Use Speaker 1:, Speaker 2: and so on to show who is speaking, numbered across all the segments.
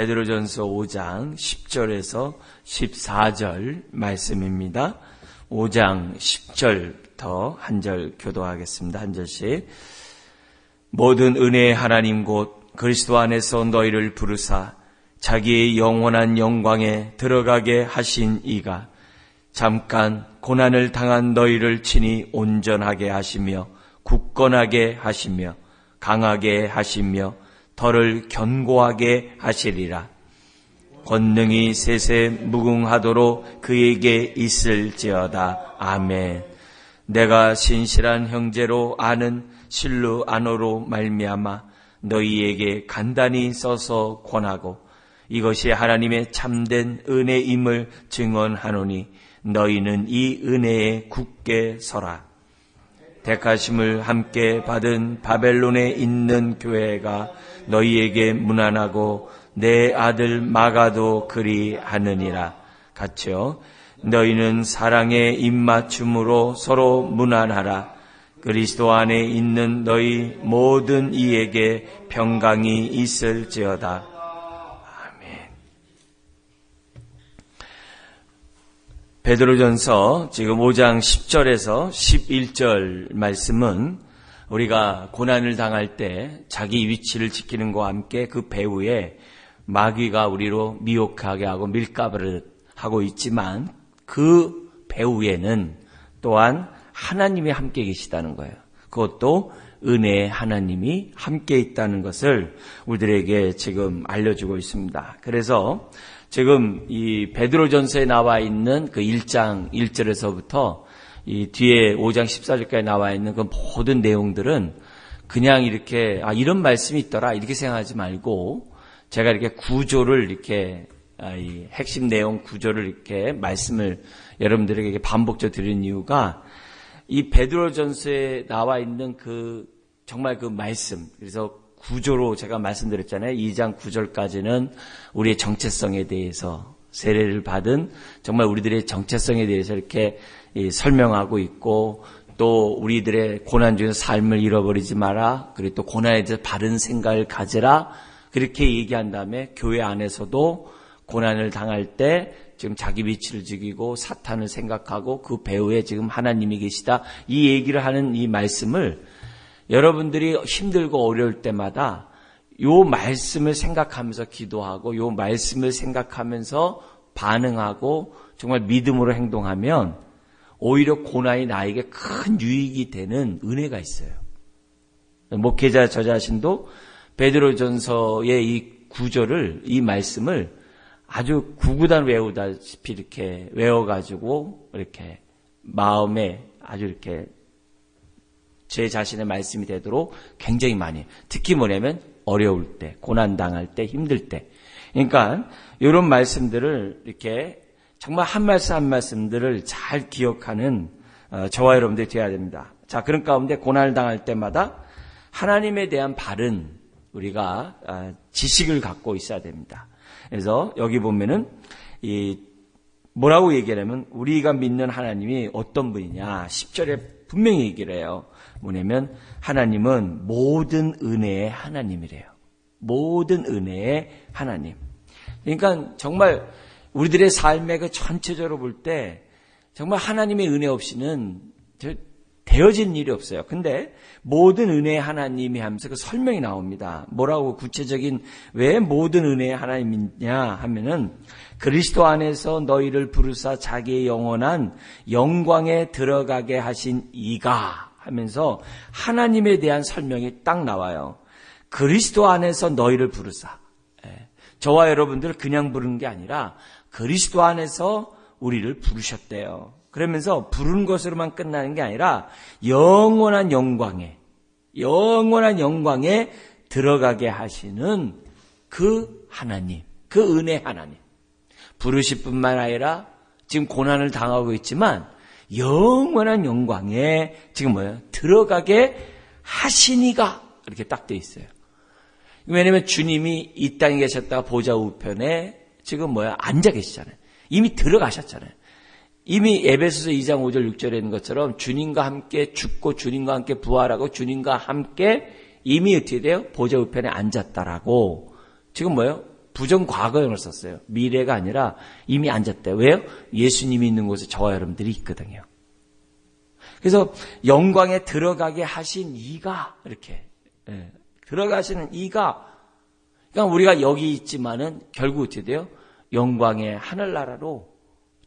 Speaker 1: 베드로전서 5장 10절에서 14절 말씀입니다. 5장 10절부터 한 절 교도하겠습니다. 한 절씩. 모든 은혜의 하나님 곧 그리스도 안에서 너희를 부르사 자기의 영원한 영광에 들어가게 하신 이가 잠깐 고난을 당한 너희를 친히 온전하게 하시며 굳건하게 하시며 강하게 하시며 덜을 견고하게 하시리라. 권능이 세세 무궁하도록 그에게 있을지어다. 아멘. 내가 신실한 형제로 아는 실루 안으로 말미암아 너희에게 간단히 써서 권하고 이것이 하나님의 참된 은혜임을 증언하노니 너희는 이 은혜에 굳게 서라. 택하심을 함께 받은 바벨론에 있는 교회가 너희에게 무난하고 내 아들 마가도 그리 하느니라. 같이요. 너희는 사랑의 입맞춤으로 서로 무난하라. 그리스도 안에 있는 너희 모든 이에게 평강이 있을지어다. 베드로전서 지금 5장 10절에서 11절 말씀은 우리가 고난을 당할 때 자기 위치를 지키는 것과 함께 그 배후에 마귀가 우리로 미혹하게 하고 밀가부를 하고 있지만 그 배후에는 또한 하나님이 함께 계시다는 거예요. 그것도 은혜의 하나님이 함께 있다는 것을 우리들에게 지금 알려주고 있습니다. 그래서 지금 이 베드로전서에 나와 있는 그 1장 1절에서부터 이 뒤에 5장 14절까지 나와 있는 그 모든 내용들은 그냥 이렇게 아 이런 말씀이 있더라 이렇게 생각하지 말고 제가 이렇게 구조를 이렇게 아, 이 핵심 내용 구조를 이렇게 말씀을 여러분들에게 반복적으로 드리는 이유가 이 베드로전서에 나와 있는 그 정말 그 말씀 그래서 구조로 제가 말씀드렸잖아요. 2장 9절까지는 우리의 정체성에 대해서 세례를 받은 정말 우리들의 정체성에 대해서 이렇게 설명하고 있고 또 우리들의 고난 중에서 삶을 잃어버리지 마라. 그리고 또 고난에 대해서 바른 생각을 가지라. 그렇게 얘기한 다음에 교회 안에서도 고난을 당할 때 지금 자기 위치를 지키고 사탄을 생각하고 그 배후에 지금 하나님이 계시다. 이 얘기를 하는 이 말씀을 여러분들이 힘들고 어려울 때마다 요 말씀을 생각하면서 기도하고 요 말씀을 생각하면서 반응하고 정말 믿음으로 행동하면 오히려 고난이 나에게 큰 유익이 되는 은혜가 있어요. 목회자 저 자신도 베드로전서의 이 구절을 이 말씀을 아주 구구단 외우다시피 이렇게 외워가지고 이렇게 마음에 아주 이렇게 제 자신의 말씀이 되도록 굉장히 많이 특히 뭐냐면 어려울 때, 고난 당할 때, 힘들 때. 그러니까 이런 말씀들을 이렇게 정말 한 말씀 한 말씀들을 잘 기억하는 어, 저와 여러분들이 되어야 됩니다. 자, 그런 가운데 고난을 당할 때마다 하나님에 대한 바른 우리가 어, 지식을 갖고 있어야 됩니다. 그래서 여기 보면은 이 뭐라고 얘기하냐면 우리가 믿는 하나님이 어떤 분이냐 10절에 분명히 얘기를 해요. 뭐냐면 하나님은 모든 은혜의 하나님이래요. 모든 은혜의 하나님. 그러니까 정말 우리들의 삶의 그 전체적으로 볼 때 정말 하나님의 은혜 없이는 되어진 일이 없어요. 근데 모든 은혜 하나님이 하면서 그 설명이 나옵니다. 뭐라고 구체적인 왜 모든 은혜 하나님이냐 하면은 그리스도 안에서 너희를 부르사 자기의 영원한 영광에 들어가게 하신 이가 하면서 하나님에 대한 설명이 딱 나와요. 그리스도 안에서 너희를 부르사. 예. 저와 여러분들 그냥 부르는 게 아니라 그리스도 안에서 우리를 부르셨대요. 그러면서 부른 것으로만 끝나는 게 아니라 영원한 영광에 영원한 영광에 들어가게 하시는 그 하나님, 그 은혜 하나님. 부르실 뿐만 아니라 지금 고난을 당하고 있지만 영원한 영광에 지금 뭐예요? 들어가게 하시니가 이렇게 딱 돼 있어요. 왜냐면 주님이 이 땅에 계셨다가 보좌 우편에 지금 뭐야? 앉아 계시잖아요. 이미 들어가셨잖아요. 이미 에베소서 2장 5절 6절에 있는 것처럼 주님과 함께 죽고 주님과 함께 부활하고 주님과 함께 이미 어떻게 돼요? 보좌 우편에 앉았다라고 지금 뭐예요? 부정 과거형을 썼어요. 미래가 아니라 이미 앉았대요. 왜요? 예수님이 있는 곳에 저와 여러분들이 있거든요. 그래서 영광에 들어가게 하신 이가 이렇게 예, 들어가시는 이가 그러니까 우리가 여기 있지만은 결국 어떻게 돼요? 영광의 하늘나라로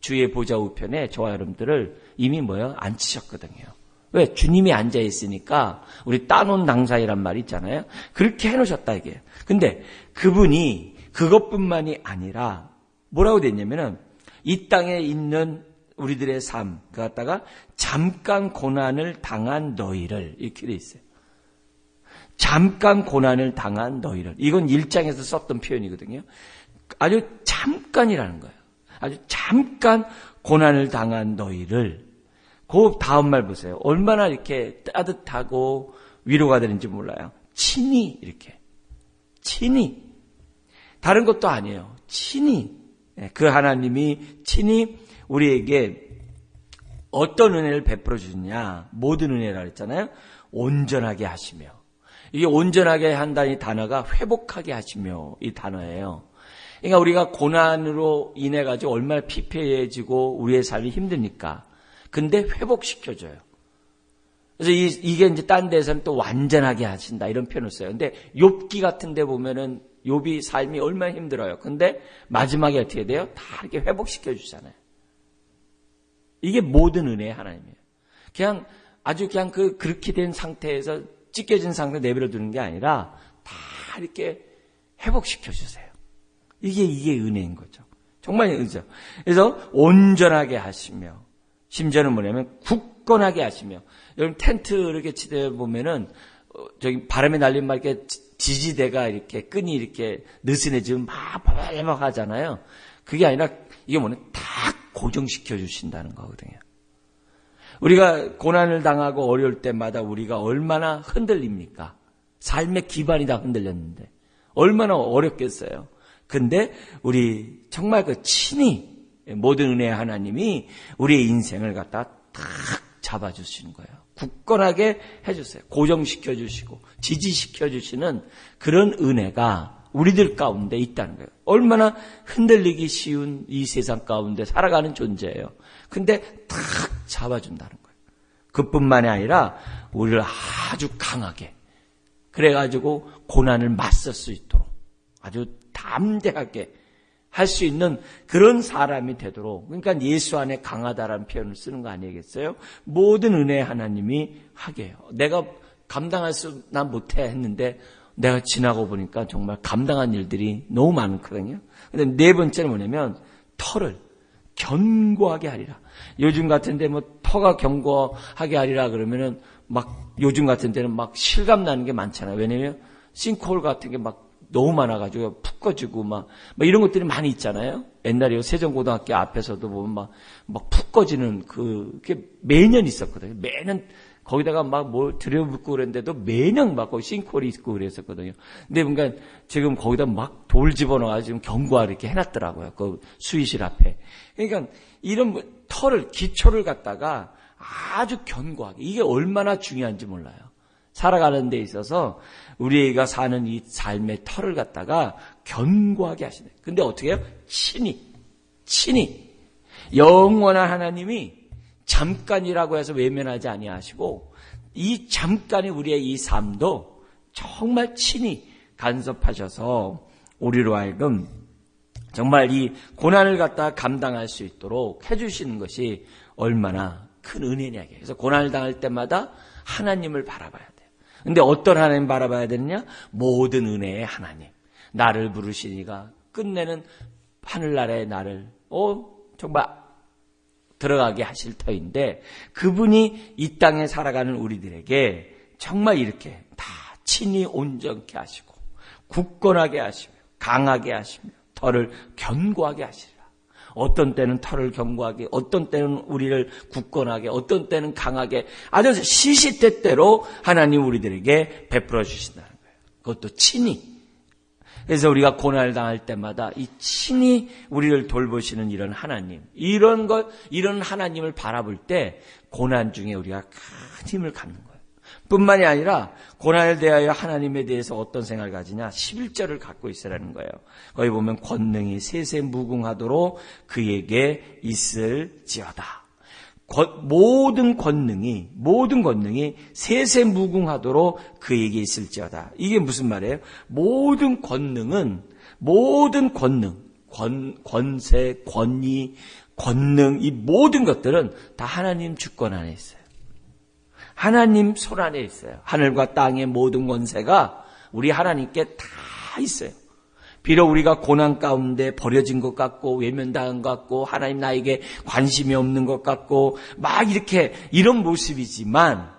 Speaker 1: 주의 보좌 우편에 저와 여러분들을 이미 뭐요? 앉히셨거든요. 왜? 주님이 앉아 있으니까 우리 따놓은 당사이란 말이 있잖아요. 그렇게 해놓으셨다 이게. 근데 그분이 그것뿐만이 아니라 뭐라고 됐냐면은 이 땅에 있는 우리들의 삶, 그 갖다가 잠깐 고난을 당한 너희를 이렇게 돼 있어요. 잠깐 고난을 당한 너희를. 이건 일장에서 썼던 표현이거든요. 아주 잠깐이라는 거예요. 아주 잠깐 고난을 당한 너희를. 그 다음 말 보세요. 얼마나 이렇게 따뜻하고 위로가 되는지 몰라요. 친히 이렇게. 친히. 다른 것도 아니에요. 친히. 그 하나님이 친히 우리에게 어떤 은혜를 베풀어 주느냐. 모든 은혜라 그랬잖아요. 온전하게 하시며. 이게 온전하게 한다는 단어가 회복하게 하시며 이 단어예요. 그러니까 우리가 고난으로 인해 가지고 얼마나 피폐해지고 우리의 삶이 힘드니까. 근데 회복시켜줘요. 그래서 이, 게 이제 딴 데서는 또 완전하게 하신다 이런 표현을 써요. 근데 욥기 같은 데 보면은 욥이 삶이 얼마나 힘들어요. 근데 마지막에 어떻게 돼요? 다 이렇게 회복시켜 주잖아요. 이게 모든 은혜의 하나님이에요. 그냥 아주 그냥 그 그렇게 된 상태에서 찢겨진 상태 내버려 두는 게 아니라 다 이렇게 회복시켜 주세요. 이게 이게 은혜인 거죠. 정말 은혜죠. 그래서 온전하게 하시며 심지어는 뭐냐면 굳건하게 하시며 여러분 텐트 이렇게 치대 보면은 어, 저기 바람에 날리면 막 이렇게 지지대가 이렇게 끈이 이렇게 느슨해지면 막 바바바박 하잖아요. 그게 아니라 이게 뭐냐면 다 고정시켜 주신다는 거거든요. 우리가 고난을 당하고 어려울 때마다 우리가 얼마나 흔들립니까? 삶의 기반이 다 흔들렸는데 얼마나 어렵겠어요. 근데 우리 정말 그 친히 모든 은혜 하나님이 우리의 인생을 갖다 탁 잡아주시는 거예요. 굳건하게 해주세요. 고정시켜 주시고 지지시켜 주시는 그런 은혜가 우리들 가운데 있다는 거예요. 얼마나 흔들리기 쉬운 이 세상 가운데 살아가는 존재예요. 근데 탁 잡아준다는 거예요. 그뿐만이 아니라 우리를 아주 강하게 그래가지고 고난을 맞설 수 있도록 아주 담대하게 할 수 있는 그런 사람이 되도록 그러니까 예수 안에 강하다라는 표현을 쓰는 거 아니겠어요? 모든 은혜 하나님이 하게 해요. 내가 감당할 수 난 못해 했는데 내가 지나고 보니까 정말 감당한 일들이 너무 많거든요. 근데 네 번째는 뭐냐면 털을 견고하게 하리라. 요즘 같은데 뭐 터가 견고하게 하리라 그러면은 막 요즘 같은 데는 막 실감 나는 게 많잖아요. 왜냐면 싱크홀 같은 게 막 너무 많아가지고 푹 꺼지고 막, 막 이런 것들이 많이 있잖아요. 옛날에 세종고등학교 앞에서도 보면 막, 막 푹 꺼지는 그, 게 매년 있었거든요. 매년 거기다가 막 뭘 들여붓고 그랬는데도 매년 막 거기 싱크홀이 있고 그랬었거든요. 근데 뭔가 지금 거기다 막 돌 집어넣어가지고 경과 이렇게 해놨더라고요. 그 수의실 앞에. 그러니까 이런 뭐 털을, 기초를 갖다가 아주 견고하게. 이게 얼마나 중요한지 몰라요. 살아가는 데 있어서 우리가 사는 이 삶의 털을 갖다가 견고하게 하시네. 근데 어떻게 해요? 친히, 친히. 영원한 하나님이 잠깐이라고 해서 외면하지 아니하시고 이 잠깐이 우리의 이 삶도 정말 친히 간섭하셔서 우리로 하여금 정말 이 고난을 갖다 감당할 수 있도록 해주시는 것이 얼마나 큰 은혜냐. 그래서 고난을 당할 때마다 하나님을 바라봐야 돼요. 근데 어떤 하나님 바라봐야 되느냐? 모든 은혜의 하나님. 나를 부르시니가 끝내는 하늘나라의 나를, 어, 정말 들어가게 하실 터인데 그분이 이 땅에 살아가는 우리들에게 정말 이렇게 다 친히 온전케 하시고 굳건하게 하시며 강하게 하시며 털을 견고하게 하시리라. 어떤 때는 털을 견고하게, 어떤 때는 우리를 굳건하게, 어떤 때는 강하게 아주 시시때때로 하나님 우리들에게 베풀어 주신다는 거예요. 그것도 친히 그래서 우리가 고난을 당할 때마다 이 친히 우리를 돌보시는 이런 하나님, 이런 것, 이런 하나님을 바라볼 때 고난 중에 우리가 큰 힘을 갖는 거예요. 뿐만이 아니라 고난을 대하여 하나님에 대해서 어떤 생각을 가지냐? 11절을 갖고 있으라는 거예요. 거기 보면 권능이 세세 무궁하도록 그에게 있을지어다. 모든 권능이 모든 권능이 세세 무궁하도록 그에게 있을지어다. 이게 무슨 말이에요? 모든 권능은 모든 권능, 권, 권세, 권위, 권능 이 모든 것들은 다 하나님 주권 안에 있어요. 하나님 손 안에 있어요. 하늘과 땅의 모든 권세가 우리 하나님께 다 있어요. 비록 우리가 고난 가운데 버려진 것 같고 외면당한 것 같고 하나님 나에게 관심이 없는 것 같고 막 이렇게 이런 모습이지만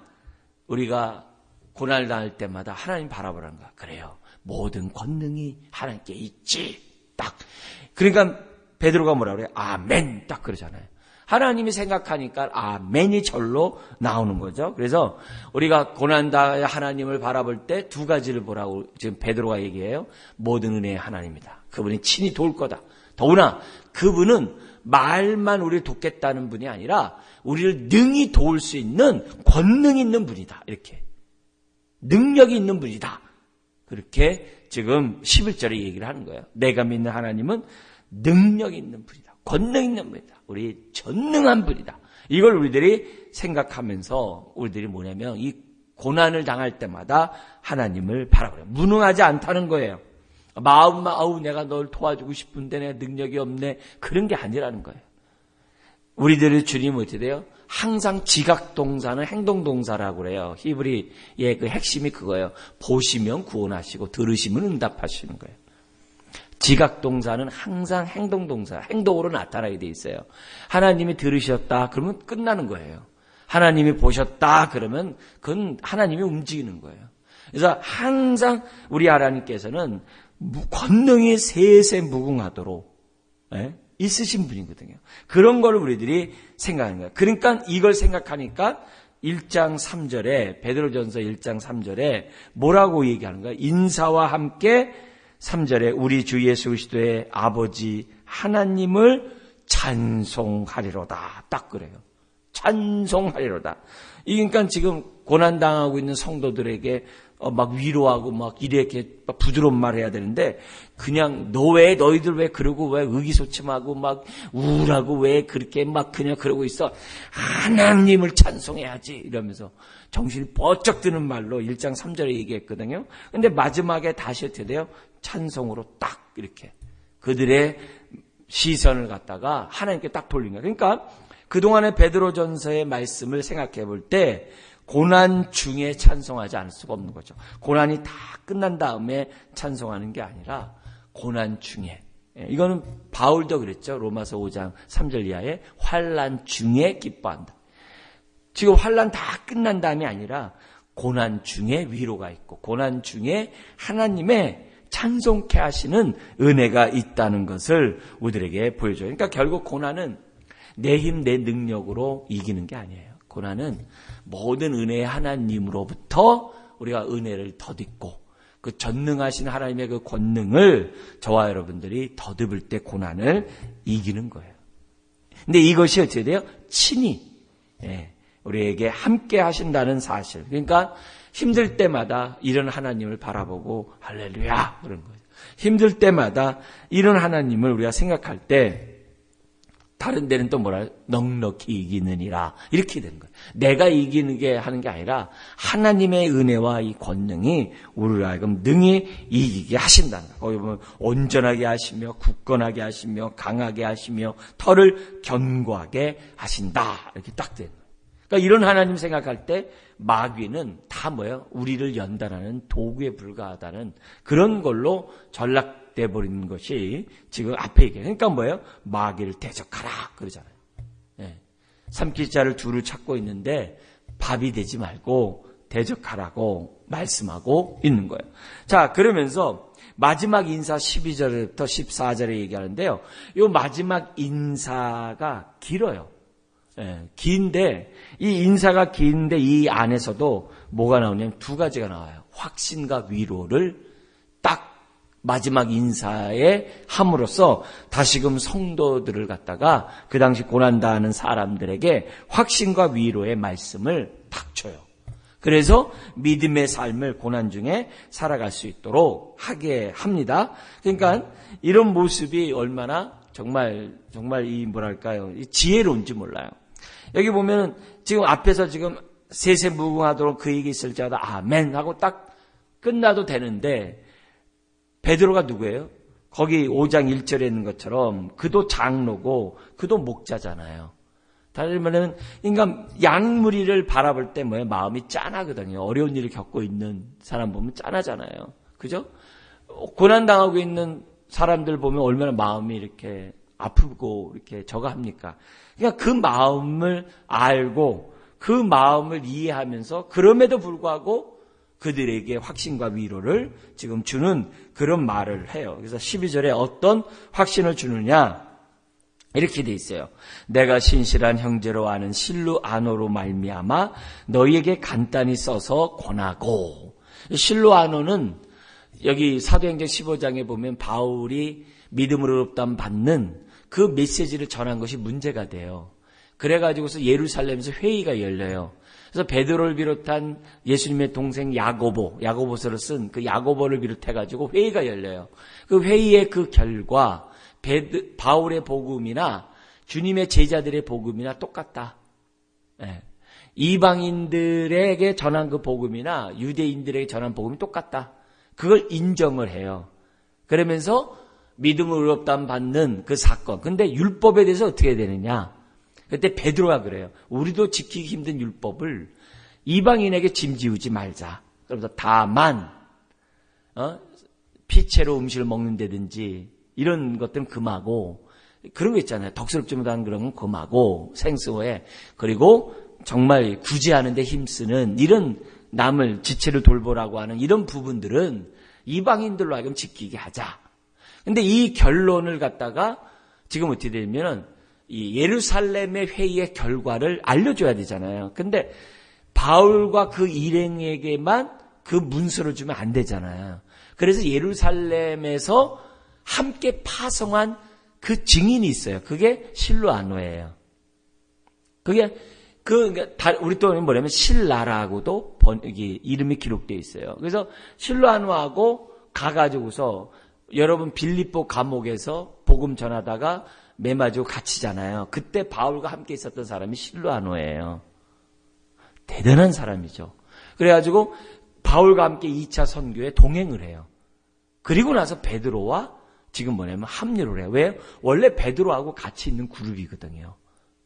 Speaker 1: 우리가 고난을 당할 때마다 하나님 바라보라는 거야. 그래요. 모든 권능이 하나님께 있지. 딱. 그러니까 베드로가 뭐라 그래요? 아멘. 딱 그러잖아요. 하나님이 생각하니까 아멘이 절로 나오는 거죠. 그래서 우리가 고난다 하나님을 바라볼 때 두 가지를 보라고 지금 베드로가 얘기해요. 모든 은혜의 하나님이다. 그분이 친히 도울 거다. 더구나 그분은 말만 우리를 돕겠다는 분이 아니라 우리를 능히 도울 수 있는 권능 있는 분이다. 이렇게. 능력이 있는 분이다. 그렇게 지금 11절에 얘기를 하는 거예요. 내가 믿는 하나님은 능력 있는 분이다. 권능 있는 분이다. 우리 전능한 분이다. 이걸 우리들이 생각하면서 우리들이 뭐냐면 이 고난을 당할 때마다 하나님을 바라보려. 무능하지 않다는 거예요. 마음만 아우 내가 널 도와주고 싶은데 내 능력이 없네. 그런 게 아니라는 거예요. 우리들의 주님 어떻게 돼요? 항상 지각 동사는 행동 동사라고 그래요. 히브리의 그 핵심이 그거예요. 보시면 구원하시고 들으시면 응답하시는 거예요. 지각 동사는 항상 행동 동사, 행동으로 나타나게 돼 있어요. 하나님이 들으셨다 그러면 끝나는 거예요. 하나님이 보셨다 그러면 그건 하나님이 움직이는 거예요. 그래서 항상 우리 하나님께서는 권능이 세세 무궁하도록 예? 있으신 분이거든요. 그런 걸 우리들이 생각하는 거예요. 그러니까 이걸 생각하니까 1장 3절에 베드로전서 1장 3절에 뭐라고 얘기하는 거예요? 인사와 함께 3절에 우리 주 예수 그리스도의 아버지 하나님을 찬송하리로다. 딱 그래요. 찬송하리로다. 그러니까 지금 고난 당하고 있는 성도들에게 어, 막 위로하고 막 이렇게 부드러운 말 해야 되는데 그냥 너 왜 너희들 왜 그러고 왜 의기소침하고 막 우울하고 왜 그렇게 막 그냥 그러고 있어 하나님을 찬송해야지 이러면서 정신이 번쩍 드는 말로 1장 3절에 얘기했거든요. 근데 마지막에 다시 어떻게 돼요? 찬송으로 딱 이렇게 그들의 시선을 갖다가 하나님께 딱 돌린 거예요. 그러니까 그동안의 베드로전서의 말씀을 생각해 볼 때 고난 중에 찬송하지 않을 수가 없는 거죠. 고난이 다 끝난 다음에 찬송하는 게 아니라 고난 중에 예, 이거는 바울도 그랬죠. 로마서 5장 3절 이하에 환란 중에 기뻐한다. 지금 환란 다 끝난 다음이 아니라 고난 중에 위로가 있고 고난 중에 하나님의 찬송케 하시는 은혜가 있다는 것을 우리들에게 보여줘요. 그러니까 결국 고난은 내 힘, 내 능력으로 이기는 게 아니에요. 고난은 모든 은혜의 하나님으로부터 우리가 은혜를 덧입고 그 전능하신 하나님의 그 권능을 저와 여러분들이 덧입을 때 고난을 이기는 거예요. 근데 이것이 어떻게 돼요? 친히 예, 우리에게 함께 하신다는 사실. 그러니까 힘들 때마다 이런 하나님을 바라보고 할렐루야 그런 거예요. 힘들 때마다 이런 하나님을 우리가 생각할 때 다른 데는 또 뭐라 넉넉히 이기느니라 이렇게 되는 거예요. 내가 이기는 게 하는 게 아니라 하나님의 은혜와 이 권능이 우리를 하여금 능히 이기게 하신다는 거예요. 거기 보면 온전하게 하시며 굳건하게 하시며 강하게 하시며 털을 견고하게 하신다 이렇게 딱 되는 거예요. 그러니까 이런 하나님 생각할 때 마귀는 다 뭐예요? 우리를 연단하는 도구에 불과하다는 그런 걸로 전락 돼 버리는 것이 지금 앞에 얘기해요. 그러니까 뭐예요? 마귀를 대적하라 그러잖아요. 네. 삼키자를 둘을 찾고 있는데 밥이 되지 말고 대적하라고 말씀하고 있는 거예요. 자, 그러면서 마지막 인사 12절부터 14절에 얘기하는데요. 이 마지막 인사가 길어요. 예, 긴데 이 인사가 긴데 이 안에서도 뭐가 나오냐면 두 가지가 나와요. 확신과 위로를 딱 마지막 인사에 함으로써 다시금 성도들을 갖다가 그 당시 고난당하는 사람들에게 확신과 위로의 말씀을 닥쳐요. 그래서 믿음의 삶을 고난 중에 살아갈 수 있도록 하게 합니다. 그러니까 이런 모습이 얼마나 정말 정말 이 뭐랄까요 이 지혜로운지 몰라요. 여기 보면은 지금 앞에서 지금 세세무궁하도록 그에게 있을지어다 아멘 하고 딱 끝나도 되는데 베드로가 누구예요? 거기 5장 1절에 있는 것처럼 그도 장로고 그도 목자잖아요. 다른 말은 인간 양무리를 바라볼 때 뭐예요? 마음이 짠하거든요. 어려운 일을 겪고 있는 사람 보면 짠하잖아요. 그죠? 고난 당하고 있는 사람들 보면 얼마나 마음이 이렇게 아프고 이렇게 저거 합니까? 그러니까 그 마음을 알고 그 마음을 이해하면서 그럼에도 불구하고 그들에게 확신과 위로를 지금 주는 그런 말을 해요. 그래서 12절에 어떤 확신을 주느냐? 이렇게 돼 있어요. 내가 신실한 형제로 아는 실루 아노로 말미암아 너희에게 간단히 써서 권하고 실루 아노는 여기 사도행전 15장에 보면 바울이 믿음으로 롭담 받는 그 메시지를 전한 것이 문제가 돼요. 그래가지고서 예루살렘에서 회의가 열려요. 그래서 베드로를 비롯한 예수님의 동생 야고보, 야고보서를 쓴 그 야고보를 비롯해가지고 회의가 열려요. 그 회의의 그 결과 베드, 바울의 복음이나 주님의 제자들의 복음이나 똑같다. 네. 이방인들에게 전한 그 복음이나 유대인들에게 전한 복음이 똑같다. 그걸 인정을 해요. 그러면서 믿음을 의롭담 받는 그 사건. 근데 율법에 대해서 어떻게 해야 되느냐? 그때 베드로가 그래요. 우리도 지키기 힘든 율법을 이방인에게 짐지우지 말자. 그러면서 다만 어? 피채로 음식을 먹는다든지 이런 것들은 금하고 그런 거 있잖아요. 덕스럽지 못한 그런 건 금하고 생수에 그리고 정말 구제하는데 힘쓰는 이런 남을 지체를 돌보라고 하는 이런 부분들은 이방인들로 하여금 지키게 하자. 근데 이 결론을 갖다가 지금 어떻게 되냐면은 이 예루살렘의 회의의 결과를 알려줘야 되잖아요. 근데 바울과 그 일행에게만 그 문서를 주면 안 되잖아요. 그래서 예루살렘에서 함께 파송한 그 증인이 있어요. 그게 실로아노예요. 그게 그 우리 또 뭐냐면 실라라고도 번역이 이름이 기록되어 있어요. 그래서 실로아노하고 가가지고서 여러분 빌립보 감옥에서 복음 전하다가 매맞고 갇히잖아요. 그때 바울과 함께 있었던 사람이 실로아노예요. 대단한 사람이죠. 그래가지고 바울과 함께 2차 선교에 동행을 해요. 그리고 나서 베드로와 지금 뭐냐면 합류를 해요. 왜? 원래 베드로하고 같이 있는 그룹이거든요.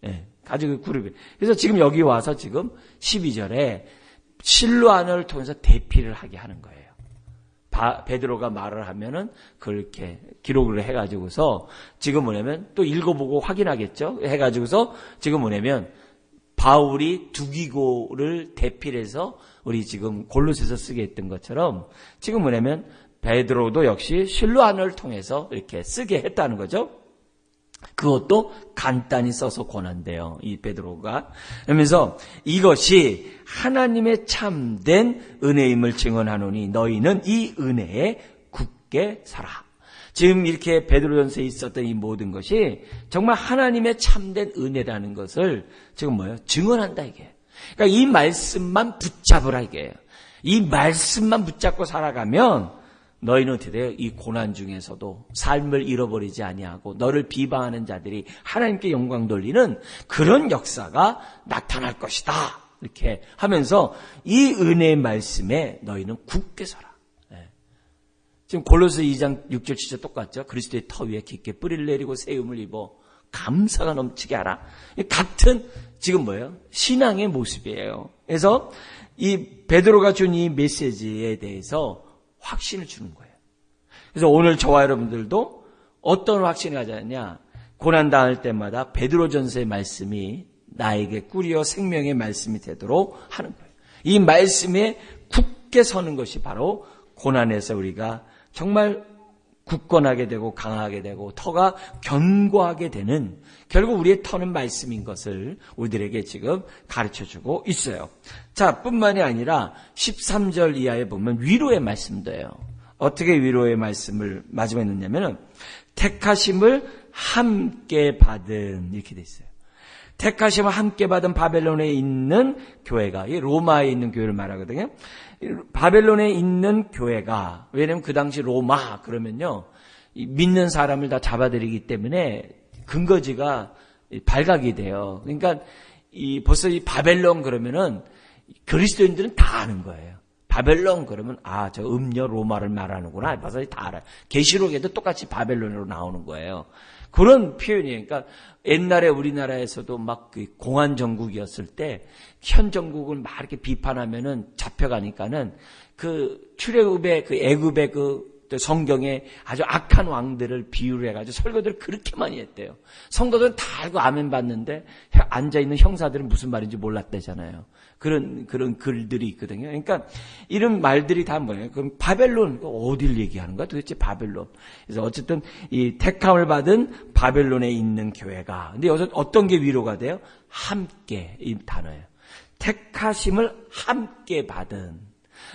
Speaker 1: 예, 가지고 그룹이. 그래서 지금 여기 와서 지금 12절에 실로안을 통해서 대피를 하게 하는 거예요. 바, 베드로가 말을 하면은 그렇게 기록을 해가지고서 지금 뭐냐면 또 읽어보고 확인하겠죠. 해가지고서 지금 뭐냐면 바울이 두기고를 대필해서 우리 지금 골로새서 쓰게 했던 것처럼 지금 뭐냐면 베드로도 역시 실로안을 통해서 이렇게 쓰게 했다는 거죠. 그것도 간단히 써서 권한대요. 이 베드로가. 그러면서 이것이 하나님의 참된 은혜임을 증언하노니 너희는 이 은혜에 굳게 살아. 지금 이렇게 베드로전서에 있었던 이 모든 것이 정말 하나님의 참된 은혜라는 것을 지금 뭐예요? 증언한다 이게. 그러니까 이 말씀만 붙잡으라 이게 이 말씀만 붙잡고 살아가면 너희는 어떻게 돼요? 이 고난 중에서도 삶을 잃어버리지 아니하고 너를 비방하는 자들이 하나님께 영광 돌리는 그런 역사가 나타날 것이다. 이렇게 하면서 이 은혜의 말씀에 너희는 굳게 서라. 네. 지금 골로새 2장 6절 7절 똑같죠? 그리스도의 터 위에 깊게 뿌리를 내리고 세움을 입어 감사가 넘치게 하라. 같은 지금 뭐예요? 신앙의 모습이에요. 그래서 이 베드로가 준 이 메시지에 대해서 확신을 주는 거예요. 그래서 오늘 저와 여러분들도 어떤 확신을 가졌냐? 고난 당할 때마다 베드로 전서의 말씀이 나에게 꾸리어 생명의 말씀이 되도록 하는 거예요. 이 말씀에 굳게 서는 것이 바로 고난에서 우리가 정말 굳건하게 되고 강하게 되고 터가 견고하게 되는 결국 우리의 터는 말씀인 것을 우리들에게 지금 가르쳐 주고 있어요. 자, 뿐만이 아니라 13절 이하에 보면 위로의 말씀도 해요. 어떻게 위로의 말씀을 마지막에 넣냐면은 택하심을 함께 받은 이렇게 돼 있어요. 택하심을 함께 받은 바벨론에 있는 교회가 이 로마에 있는 교회를 말하거든요. 바벨론에 있는 교회가 왜냐면 그 당시 로마 그러면요 믿는 사람을 다 잡아들이기 때문에 근거지가 발각이 돼요. 그러니까 이 벌써 이 바벨론 그러면은 그리스도인들은 다 아는 거예요. 바벨론 그러면 아 저 음녀 로마를 말하는구나 벌써 다 알아요. 계시록에도 똑같이 바벨론으로 나오는 거예요. 그런 표현이에요. 그러니까 옛날에 우리나라에서도 막 그 공안 정국이었을 때 현 정국을 막 이렇게 비판하면은 잡혀가니까는 그 출애굽의 그 애굽의 그 성경에 아주 악한 왕들을 비유를 해가지고 설교들을 그렇게 많이 했대요. 성도들은 다 알고 아멘 받는데 앉아 있는 형사들은 무슨 말인지 몰랐대잖아요. 그런, 그런 글들이 있거든요. 그러니까 이런 말들이 다 뭐예요? 그럼 바벨론, 어딜 얘기하는 거야? 도대체 바벨론. 그래서 어쨌든 이 택함을 받은 바벨론에 있는 교회가. 근데 여기서 어떤 게 위로가 돼요? 함께, 이 단어예요. 택하심을 함께 받은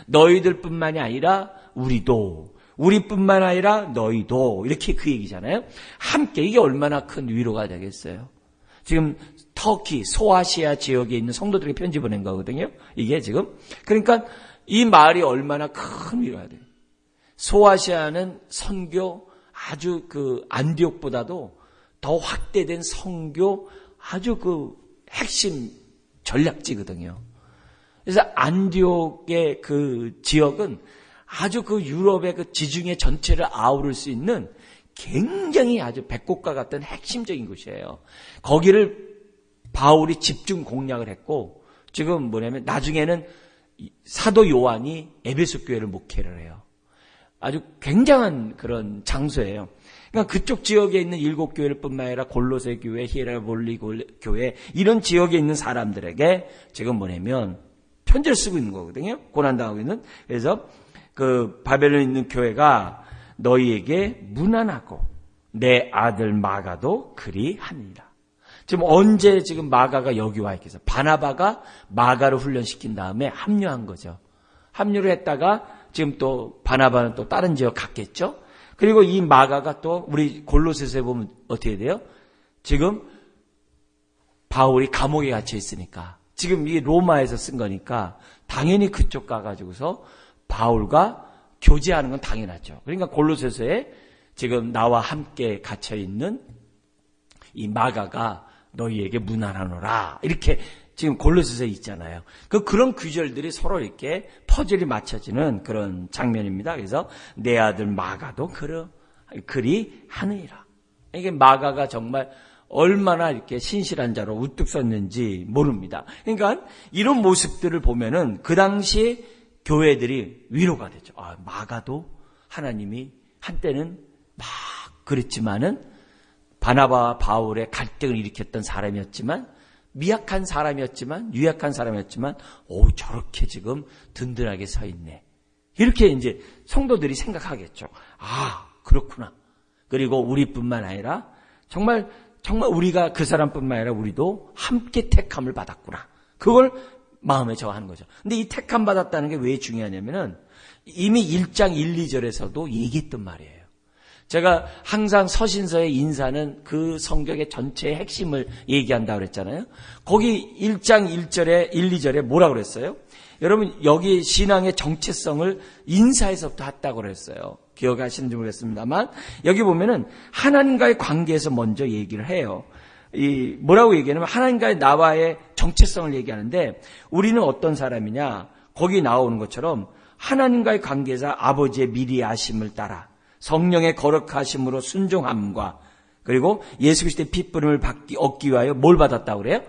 Speaker 1: 너희들뿐만이 아니라 우리도 우리뿐만 아니라 너희도 이렇게 그 얘기잖아요. 함께 이게 얼마나 큰 위로가 되겠어요. 지금 터키, 소아시아 지역에 있는 성도들에게 편지 보낸 거거든요. 이게 지금 그러니까 이 말이 얼마나 큰 위로가 돼요. 소아시아는 선교 아주 그 안디옥보다도 더 확대된 선교 아주 그 핵심 전략지거든요. 그래서 안디옥의 그 지역은 아주 그 유럽의 그 지중해 전체를 아우를 수 있는 굉장히 아주 백곡과 같은 핵심적인 곳이에요. 거기를 바울이 집중 공략을 했고 지금 뭐냐면 나중에는 사도 요한이 에베소 교회를 목회를 해요. 아주 굉장한 그런 장소예요. 그러니까 그쪽 지역에 있는 일곱 교회를 뿐만 아니라 골로새 교회, 히에라볼리 교회 이런 지역에 있는 사람들에게 지금 뭐냐면 편지를 쓰고 있는 거거든요. 고난 당하고 있는. 그래서 그 바벨론에 있는 교회가 너희에게 무난하고 내 아들 마가도 그리합니다. 지금 언제 지금 마가가 여기 와 있겠어? 바나바가 마가를 훈련시킨 다음에 합류한 거죠. 합류를 했다가 지금 또 바나바는 또 다른 지역 갔겠죠? 그리고 이 마가가 또 우리 골로새서에 보면 어떻게 돼요? 지금 바울이 감옥에 갇혀 있으니까 지금 이 로마에서 쓴 거니까 당연히 그쪽 가가지고서 바울과 교제하는 건 당연하죠. 그러니까 골로새서에 지금 나와 함께 갇혀 있는 이 마가가 너희에게 무난하노라 이렇게 지금 골로새서에 있잖아요. 그 그런 구절들이 서로 이렇게 퍼즐이 맞춰지는 그런 장면입니다. 그래서 내 아들 마가도 그러 그리 하느니라. 이게 마가가 정말 얼마나 이렇게 신실한 자로 우뚝 섰는지 모릅니다. 그러니까 이런 모습들을 보면은 그 당시에 교회들이 위로가 되죠. 아, 마가도 하나님이 한때는 막 그랬지만은 바나바와 바울의 갈등을 일으켰던 사람이었지만 미약한 사람이었지만 유약한 사람이었지만 오 저렇게 지금 든든하게 서 있네. 이렇게 이제 성도들이 생각하겠죠. 아 그렇구나. 그리고 우리뿐만 아니라 정말 정말 우리가 그 사람뿐만 아니라 우리도 함께 택함을 받았구나. 그걸 마음에 저하는 거죠. 근데 이 택함 받았다는 게 왜 중요하냐면은 이미 1장 1, 2절에서도 얘기했던 말이에요. 제가 항상 서신서의 인사는 그 성격의 전체의 핵심을 얘기한다고 그랬잖아요. 거기 1장 1절에 1, 2절에 뭐라고 그랬어요? 여러분 여기 신앙의 정체성을 인사에서부터 했다고 그랬어요. 기억하시는지 모르겠습니다만 여기 보면은 하나님과의 관계에서 먼저 얘기를 해요. 이 뭐라고 얘기하냐면 하나님과의 나와의 정체성을 얘기하는데 우리는 어떤 사람이냐? 거기 나오는 것처럼 하나님과의 관계자 아버지의 미리 아심을 따라 성령의 거룩하심으로 순종함과 그리고 예수 그리스도의 핏부름을 받기 얻기 위하여 뭘 받았다고 그래요?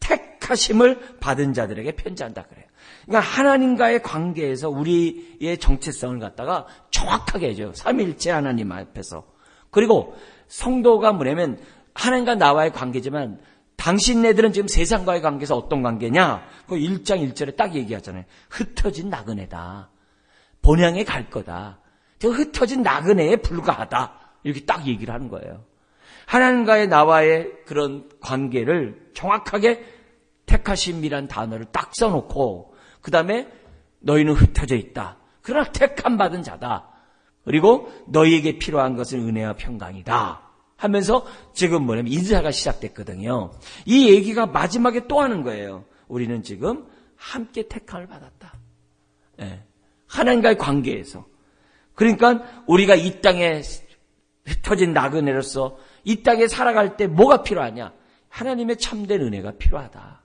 Speaker 1: 택하심을 받은 자들에게 편지한다 그래요. 그러니까 하나님과의 관계에서 우리의 정체성을 갖다가 정확하게 해줘요. 삼일째 하나님 앞에서. 그리고 성도가 뭐냐면 하나님과 나와의 관계지만 당신네들은 지금 세상과의 관계에서 어떤 관계냐? 그 1장 1절에 딱 얘기하잖아요. 흩어진 나그네다. 본향에 갈 거다. 저 흩어진 나그네에 불과하다. 이렇게 딱 얘기를 하는 거예요. 하나님과의 나와의 그런 관계를 정확하게 택하심이란 단어를 딱 써놓고 그 다음에 너희는 흩어져 있다. 그러나 택함 받은 자다. 그리고 너희에게 필요한 것은 은혜와 평강이다. 하면서 지금 뭐냐면 인사가 시작됐거든요. 이 얘기가 마지막에 또 하는 거예요. 우리는 지금 함께 택함을 받았다. 예. 하나님과의 관계에서. 그러니까 우리가 이 땅에 흩어진 나그네로서 이 땅에 살아갈 때 뭐가 필요하냐? 하나님의 참된 은혜가 필요하다.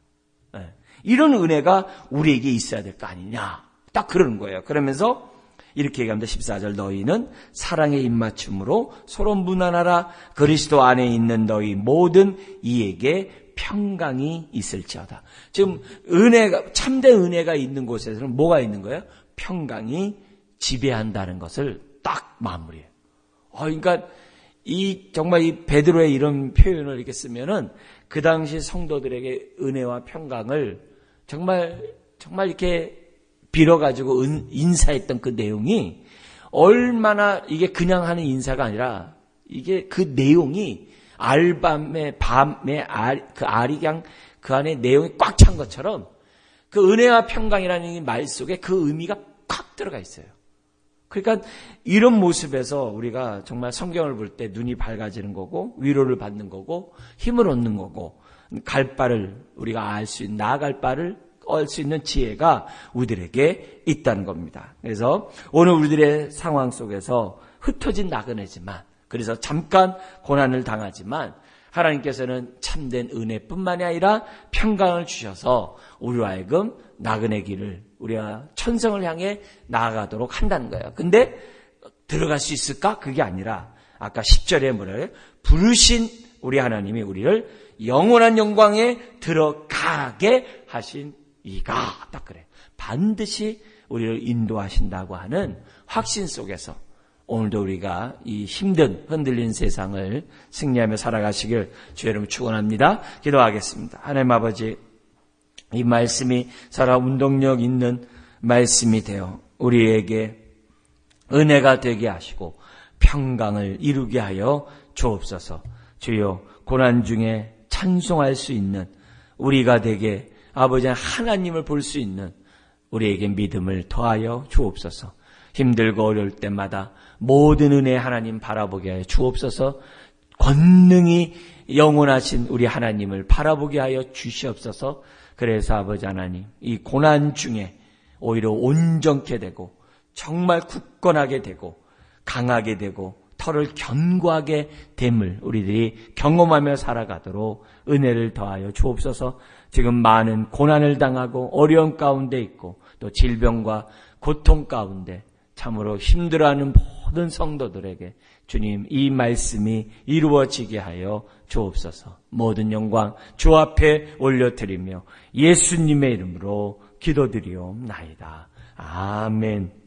Speaker 1: 예. 이런 은혜가 우리에게 있어야 될 거 아니냐. 딱 그러는 거예요. 그러면서 이렇게 얘기합니다. 14절 너희는 사랑의 입맞춤으로 서로 무난하라 그리스도 안에 있는 너희 모든 이에게 평강이 있을지어다. 지금 은혜가 참된 은혜가 있는 곳에서는 뭐가 있는 거예요? 평강이 지배한다는 것을 딱 마무리해요. 어, 그러니까 이 정말 이 베드로의 이런 표현을 이렇게 쓰면은 그 당시 성도들에게 은혜와 평강을 정말 정말 이렇게 빌어 가지고 인사했던 그 내용이 얼마나 이게 그냥 하는 인사가 아니라 이게 그 내용이 알밤의 밤의 알, 그 알이 그냥 그 안에 내용이 꽉 찬 것처럼 그 은혜와 평강이라는 말 속에 그 의미가 꽉 들어가 있어요. 그러니까 이런 모습에서 우리가 정말 성경을 볼 때 눈이 밝아지는 거고 위로를 받는 거고 힘을 얻는 거고 갈 바를 우리가 알 수 있는 나아갈 바를 얻수 있는 지혜가 우리들에게 있다는 겁니다. 그래서 오늘 우리들의 상황 속에서 흩어진 나그네지만 그래서 잠깐 고난을 당하지만 하나님께서는 참된 은혜뿐만이 아니라 평강을 주셔서 우리와 하여금 나그네 길을 우리가 천성을 향해 나아가도록 한다는 거예요. 근데 들어갈 수 있을까? 그게 아니라 아까 10절에 뭐래요? 부르신 우리 하나님이 우리를 영원한 영광에 들어가게 하신 이가 딱 그래. 반드시 우리를 인도하신다고 하는 확신 속에서 오늘도 우리가 이 힘든 흔들린 세상을 승리하며 살아가시길 주여 여러분 축원합니다. 기도하겠습니다. 하나님 아버지 이 말씀이 살아 운동력 있는 말씀이 되어 우리에게 은혜가 되게 하시고 평강을 이루게 하여 주옵소서. 주여 고난 중에 찬송할 수 있는 우리가 되게 아버지 하나님을 볼 수 있는 우리에게 믿음을 더하여 주옵소서. 힘들고 어려울 때마다 모든 은혜 하나님 바라보게 하여 주옵소서. 권능이 영원하신 우리 하나님을 바라보게 하여 주시옵소서. 그래서 아버지 하나님, 이 고난 중에 오히려 온전케 되고 정말 굳건하게 되고 강하게 되고 털을 견고하게 됨을 우리들이 경험하며 살아가도록 은혜를 더하여 주옵소서. 지금 많은 고난을 당하고 어려운 가운데 있고 또 질병과 고통 가운데 참으로 힘들어하는 모든 성도들에게 주님 이 말씀이 이루어지게 하여 주옵소서. 모든 영광 주 앞에 올려드리며 예수님의 이름으로 기도드리옵나이다. 아멘.